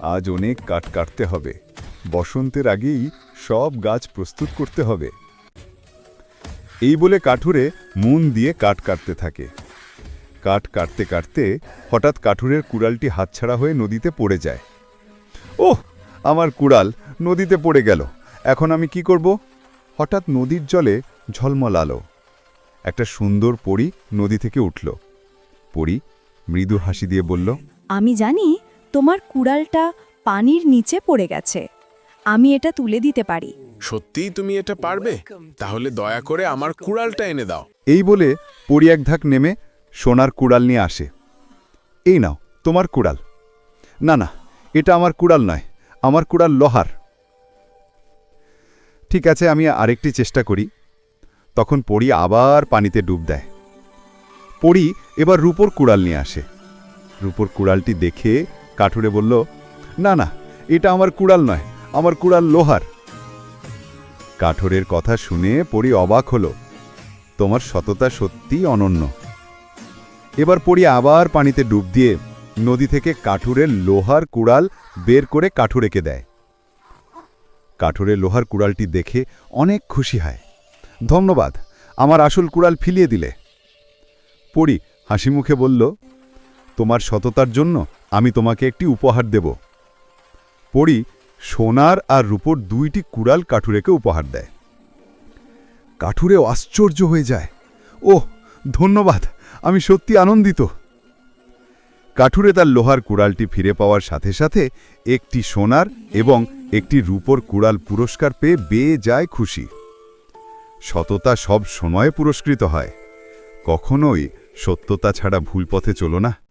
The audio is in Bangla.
আজ অনেক কাঠ কাটতে হবে। বসন্তের আগেই সব গাছ প্রস্তুত করতে হবে। এই বলে কাঠুরে মন দিয়ে কাঠ কাটতে থাকে। কাঠ কাটতে কাটতে হঠাৎ কাঠুরের কুড়ালটি হাতছাড়া হয়ে নদীতে পড়ে যায়। ওহ, আমার কুড়াল নদীতে পড়ে গেল। এখন আমি কি করব? হঠাৎ নদীর জলে ঝলমল আলো। একটা সুন্দর পরী নদী থেকে উঠল। পরী মৃদু হাসি দিয়ে বলল, আমি জানি তোমার কুড়ালটা পানির নিচে পড়ে গেছে। আমি এটা তুলে দিতে পারি। সত্যিই তুমি এটা পারবে? তাহলে দয়া করে আমার কুড়ালটা এনে দাও। এই বলে পরী এক ধাক নেমে সোনার কুড়াল নিয়ে আসে। এই নাও তোমার কুড়াল। না না এটা আমার কুড়াল নয় আমার কুড়াল লোহার। ঠিক আছে আমি আরেকটি চেষ্টা করি। তখন পড়ি আবার পানিতে ডুব দেয়। পড়ি এবার রূপোর কুড়াল নিয়ে আসে। রূপোর কুড়ালটি দেখে কাঠুরে বলল, না না, এটা আমার কুড়াল নয়, আমার কুড়াল লোহার। কাঠুরের কথা শুনে পড়ি অবাক হলো, তোমার সততা সত্যি অনন্য। এবার পড়ি আবার পানিতে ডুব দিয়ে নদী থেকে কাঠুরের লোহার কুড়াল বের করে কাঠুরেকে দেয়। কাঠুরের লোহার কুড়ালটি দেখে অনেক খুশি হয়, ধন্যবাদ, আমার আসল কুড়াল ফিলিয়ে দিলে। পড়ি হাসি মুখে বলল তোমার সততার জন্য আমি তোমাকে একটি উপহার দেব। পড়ি সোনার আর রূপোর দুইটি কুড়াল কাঠুরেকে উপহার দেয়। কাঠুরে আশ্চর্য হয়ে যায়। ওহ, ধন্যবাদ, আমি সত্যি আনন্দিত। কাঠুরে তার লোহার কুড়ালটি ফিরে পাওয়ার সাথে সাথে একটি সোনার এবং একটি রূপোর কুড়াল পুরস্কার পেয়ে বেয়ে যায় খুশি। সততা সব সময় পুরস্কৃত হয়। কখনোই সত্যতা ছাড়া ভুল পথে চলো না।